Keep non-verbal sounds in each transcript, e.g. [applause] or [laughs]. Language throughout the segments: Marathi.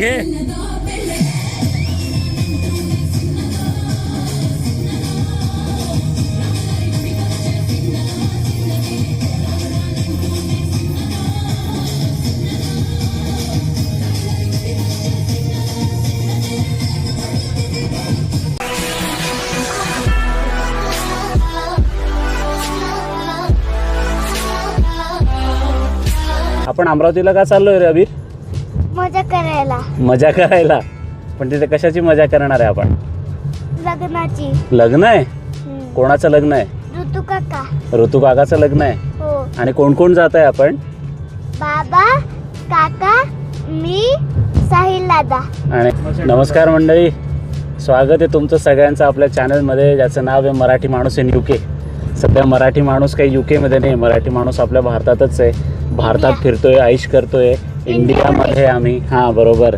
घे. आपण अमरावतीला का चाललोय रे अबीर? मजा करायला. मजा करायला? पण तिथे कशाची मजा करणार आहे आपण? लग्नाची. लग्न आहे? हम्म. कोणाचं लग्न आहे? ऋतू काका. ऋतू काकाचं लग्न आहे? हो. आणि कोण कोण जात आहे आपण? बाबा काका मी साहिल दादा. आणि नमस्कार मंडळी. स्वागत आहे तुमचं सगळ्यांचं आपल्या चॅनलमध्ये ज्याचं नाव आहे मराठी माणूस इन यू के सध्या मराठी माणूस काही यू केमध्ये नाही. मराठी माणूस आपल्या भारतातच आहे. भारतात फिरतोय आईश करतोय. इंडियामध्ये आम्ही. हां बरोबर.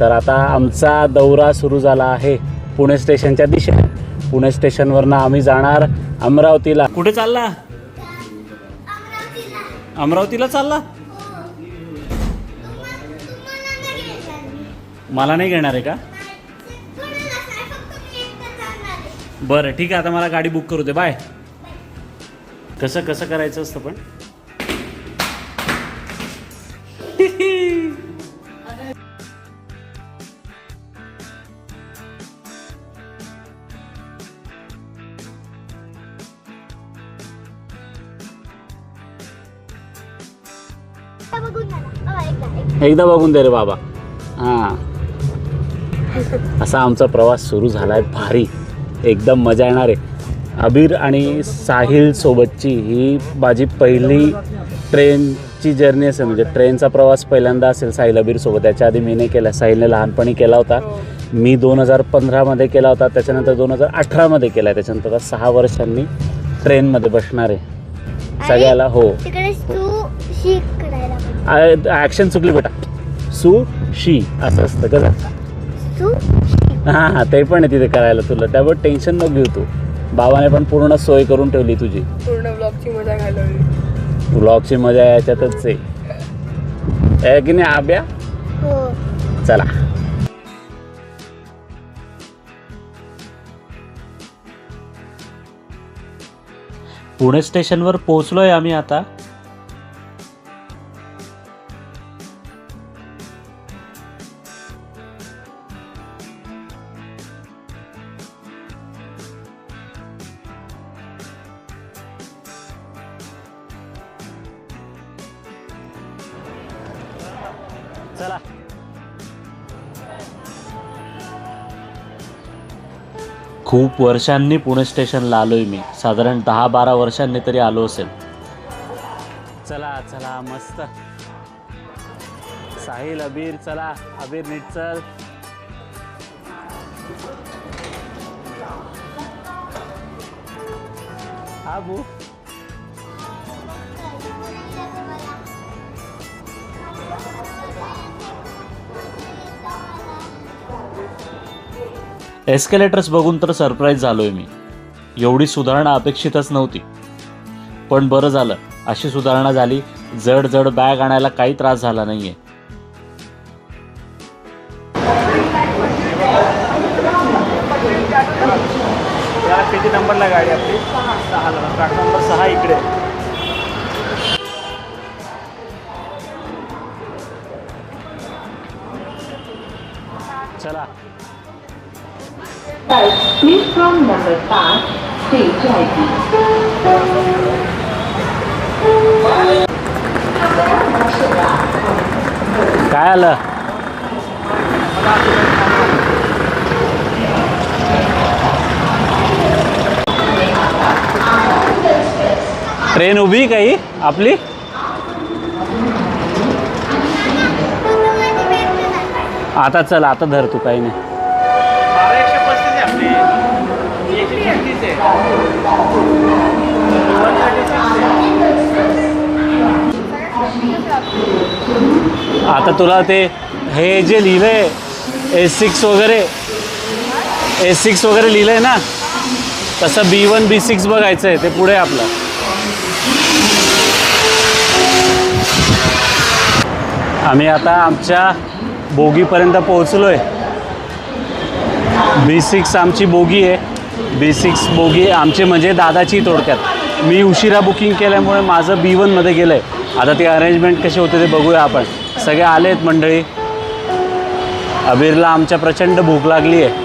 तर आता आमचा दौरा सुरू झाला आहे पुणे स्टेशनच्या दिशेने. पुणे स्टेशनवरनं आम्ही जाणार अमरावतीला. कुठे चालला? अमरावतीला चालला? मला नाही घेणार आहे का? बरं ठीक आहे. आता मला गाडी बुक करू दे. बाय. कसं कसं करायचं असतं पण? एकदा, बघून दे रे बाबा. हां. [laughs] असा आमचा प्रवास सुरू झाला आहे भारी. एकदम मजा येणार आहे. अबीर आणि साहिल सोबतची ही माझी पहिली ट्रेनची जर्नी असेल. म्हणजे ट्रेनचा प्रवास पहिल्यांदा असेल साहिल अबीर सोबत. त्याच्या आधी मी नाही केला. साहिलने लहानपणी केला होता. मी दोन हजार पंधरामध्ये केला होता. त्याच्यानंतर दोन हजार अठरामध्ये केला आहे. त्याच्यानंतर आता सहा वर्षांनी ट्रेनमध्ये बसणार आहे. सगळ्याला हो. ॲक्शन चुकली बेटा. सु शी असं असतं कसं हां हां ते पण आहे तिथे करायला तुला. त्यामुळे टेन्शन नको घेऊ तू. बाबाने पण पूर्ण सोय करून ठेवली तुझी. पूर्ण ब्लॉगची मजा घालवली. ब्लॉगची मजा याच्यातच आहे. आहे की नाही आब्या? हो. चला. पुणे स्टेशनवर पोहोचलोय आम्ही आता. चला. खूप वर्षांनी पुणे स्टेशनला आलोय मी. साधारण दहा बारा वर्षांनी तरी आलो असेल. चला चला मस्त. साहिल अबीर चला. अबीर नीट चल. हा एस्केलेटर्स बघून तर सरप्राईज झालोय मी. एवढी सुधारणा अपेक्षितच नव्हती. पण बरं झालं अशी सुधारणा झाली जड जड बॅग आणायला काही त्रास झाला नाहीये. किती नंबरला गाडी आपली? सहा ट्रॅक नंबर सहा इकडे. चला. Platform number 5, stage ID. काय आलं ट्रेन उभी काही आपली आता चल आता धर तू काही नाही आता तुला ते हे जे लिहिलं आहे एस सिक्स वगैरे एस सिक्स वगैरे लिहिलं आहे ना? तसं बी वन बी सिक्स बघायचं आहे ते पुढे आपलं. आम्ही आता आमच्या बोगीपर्यंत पोहोचलो आहे बी सिक्स आमची बोगी आहे. बेसिक्स बोगी आमचे म्हणजे दादाची थोडक्यात. मी उशिरा बुकिंग केल्यामुळे माझं बी वनमध्ये गेलं आहे आता ती अरेंजमेंट कशी होते ते बघूया आपण. सगळे आले आहेत मंडळी. अबीरला आमच्या प्रचंड भूक लागली आहे.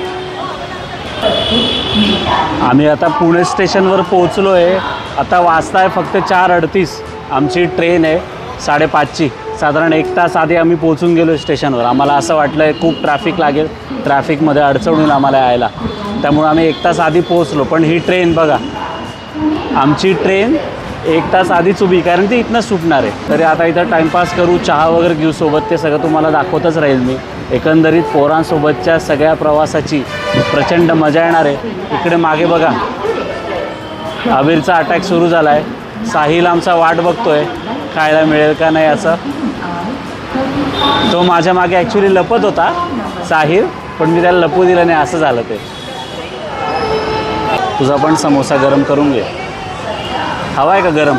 आम्ही आता पुणे स्टेशनवर पोहोचलो आहे आता वाजताय फक्त चार अडतीस. आमची ट्रेन आहे साडेपाचची. साधारण एक तास आधी आम्ही पोहोचून गेलो स्टेशनवर. आम्हाला असं वाटलं आहे खूप ट्रॅफिक लागेल. ट्रॅफिकमध्ये अडचण होईल आम्हाला यायला. त्यामुळं आम्ही एक तास आधी पोहोचलो पण ही ट्रेन बघा. आमची ट्रेन एक तास आधीच उभी कारण ती इथनं सुटणार आहे. तरी आता इथं टाईमपास करू चहा वगैरे घेऊ सोबत ते सगळं तुम्हाला दाखवतच राहील मी. एकंदरीत पोरांसोबतच्या सगळ्या प्रवासाची प्रचंड मजा येणार आहे. इकडे मागे बघा. अबीरचा अटॅक सुरू झाला आहे साहिल आमचा वाट बघतोय. खायला मिळेल का नाही असं तो माझ्या मागे ॲक्च्युली लपत होता साहिल पण मी त्याला लपू दिलं नाही असं झालं ते. तुझा पण समोसा गरम करून घे. हवा आहे का गरम?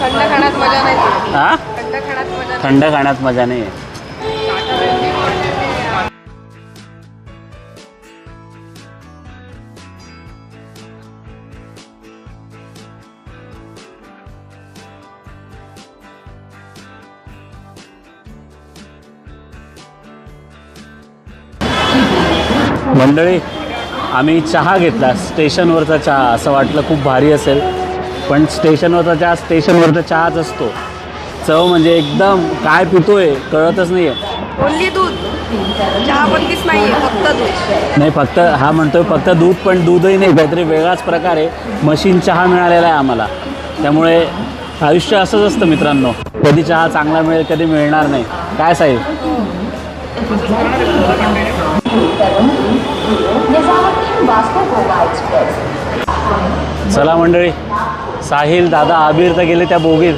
थंड खाण्यात मजा नाही. हां थंड खाण्यात मजा नाही. आहे मंडळी आम्ही चहा घेतला. स्टेशनवरचा चहा असं वाटलं खूप भारी असेल. पण स्टेशनवरचा चहा स्टेशनवरचा चहाच असतो. चव म्हणजे एकदम काय पितोय कळतच नाही आहे नाही फक्त हा म्हणतोय फक्त दूध पण दूधही नाही काहीतरी वेगळाच प्रकार आहे. मशीन चहा मिळालेला आहे आम्हाला. त्यामुळे आयुष्य असंच असतं मित्रांनो. कधी चहा चांगला मिळेल कधी मिळणार नाही. काय साहेब? चला मंडळी साहिल दादा आबीर तर गेले त्या बोगीत.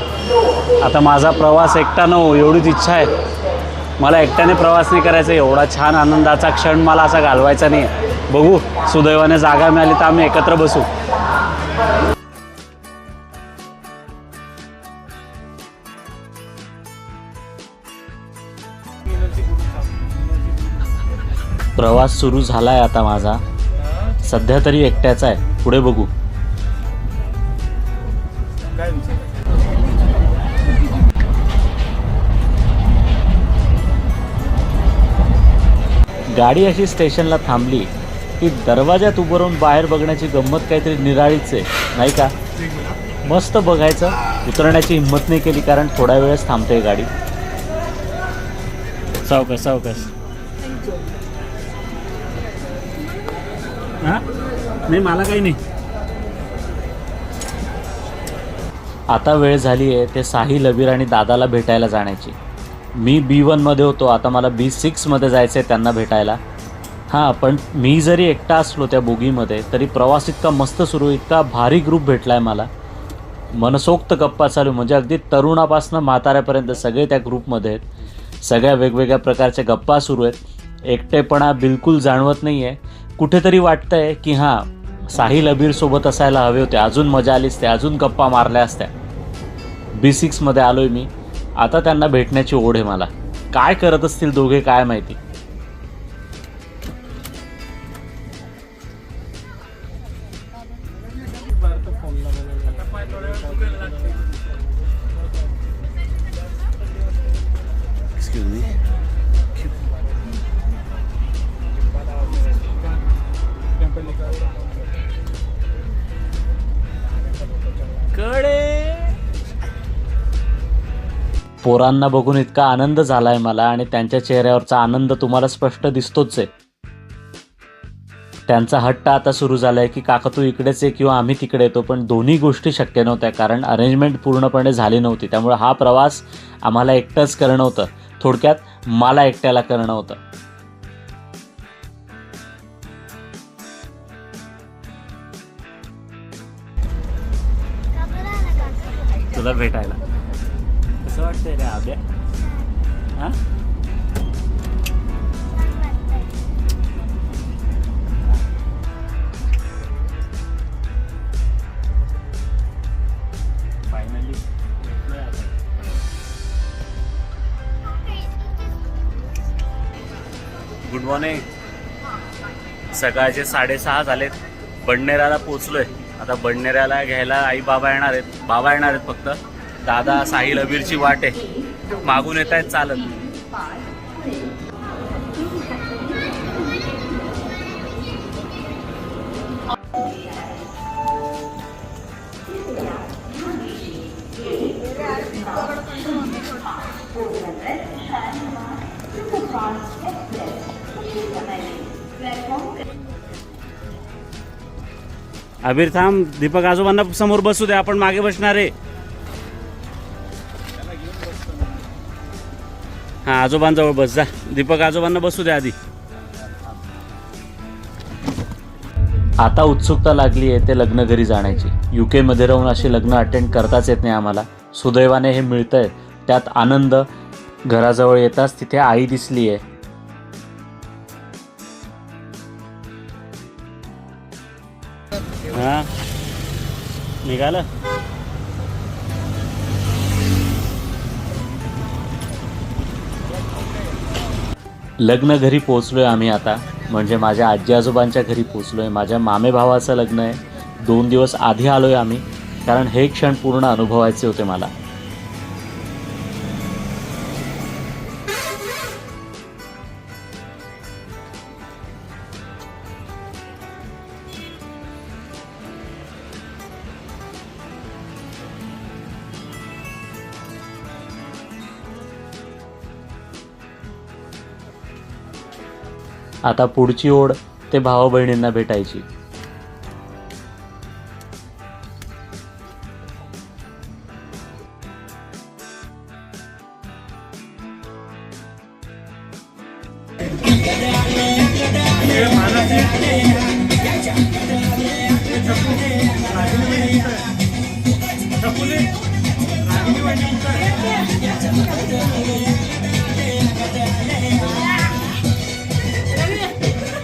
आता माझा प्रवास एकटा न हो एवढीच इच्छा आहे. मला एकट्याने प्रवास नाही करायचा एवढा छान आनंदाचा क्षण मला असा घालवायचा नाही बघू सुदैवाने जागा मिळाली तर आम्ही एकत्र बसू. प्रवास सुरू झाला आहे आता माझा. सध्या तरी एकट्याचा आहे. पुढे बघू. गाडी अशी स्टेशनला थांबली की दरवाजात उभं राहून बाहेर बघण्याची गंमत काहीतरी निराळीच आहे. नाही का? मस्त बघायचं. उतरण्याची हिंमत नाही केली कारण थोड्या वेळेस थांबते गाडी. सावकाश सावकाश. हां? नाही मला काही नाही. आता वेळ झाली आहे ते साहिल अबीर आणि दादाला भेटायला जाण्याची. मी बी वनमध्ये होतो आता मला बी सिक्समध्ये जायचं आहे त्यांना भेटायला. हां पण मी जरी एकटा असलो त्या बोगीमध्ये तरी प्रवास इतका मस्त सुरू इतका भारी ग्रुप भेटला आहे मला. मनसोक्त गप्पा चालू म्हणजे अगदी तरुणापासून म्हाताऱ्यापर्यंत सगळे त्या ग्रुपमध्ये आहेत. सगळ्या वेगवेगळ्या प्रकारच्या गप्पा सुरू आहेत. एकटेपणा बिलकुल जाणवत नाही आहे कुठेतरी वाटतं आहे की हां साहिल अबीरसोबत असायला हवे होते. अजून मजा आली असते अजून गप्पा मारल्या असत्या. बी सिक्समध्ये आलो आहे मी. आता त्यांना भेटण्याची ओढ आहे मला. काय करत असतील दोघे काय माहिती? Excuse me. पोरांना बघून इतका आनंद झालाय मला आणि त्यांच्या चेहऱ्यावरचा आनंद तुम्हाला स्पष्ट दिसतोच आहे. त्यांचा हट्ट आता सुरू झाला आहे की काका तू इकडेच आहे किंवा आम्ही तिकडे येतो. पण दोन्ही गोष्टी शक्य नव्हत्या कारण अरेंजमेंट पूर्णपणे झाली नव्हती. त्यामुळे हा प्रवास आम्हाला एकटंच करणं होतं. थोडक्यात मला एकट्याला करणं होतं. तुला भेटायला. हा गुड मॉर्निंग सकाळचे साडेसहा झालेत. बडनेराला पोचलोय आता बडनेऱ्याला घ्यायला आई बाबा येणार आहेत. बाबा येणार आहेत फक्त. दादा साहिल अबीरची वाट आहे. मागून येत आहेत चालत. अबीर थांब दीपक आजोबांना समोर बसू दे आपण मागे बसणार आहे. हा आजोबांजवळ बस जा. दीपक आजोबांना बसू दे आधी. आता उत्सुकता लागली आहे ते लग्न घरी जाण्याची. युके मध्ये राहून अशी लग्न अटेंड करताच येत नाही आम्हाला. सुदैवाने हे मिळतंय. त्यात आनंद घराजवळ येताच तिथे आई दिसली आहे. हा? निघालं? लग्न घरी पोचलोय आम्ही आता. म्हणजे माझ्या आजी आजोबांच्या घरी पोचलो आहे माझ्या मामे भावाचं लग्न आहे. दोन दिवस आधी आलो आहे आम्ही. कारण हे क्षण पूर्ण अनुभवायचे होते मला. आता पुढची ओढ ते भावा बहिणींना भेटायची.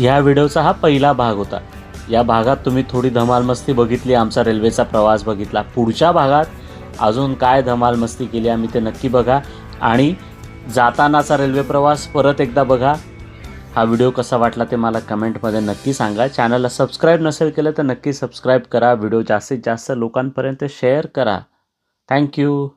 ह्या व्हिडिओचा हा पहिला भाग होता. या भागात तुम्ही थोडी धमालमस्ती बघितली आमचा रेल्वेचा प्रवास बघितला. पुढच्या भागात अजून काय धमालमस्ती केली आम्ही ते नक्की बघा. आणि जातानाचा रेल्वे प्रवास परत एकदा बघा. हा व्हिडिओ कसा वाटला ते मला कमेंटमध्ये नक्की सांगा. चॅनलला सबस्क्राईब नसेल केलं तर नक्की सबस्क्राईब करा. व्हिडिओ जास्तीत जास्त लोकांपर्यंत शेअर करा. थँक्यू.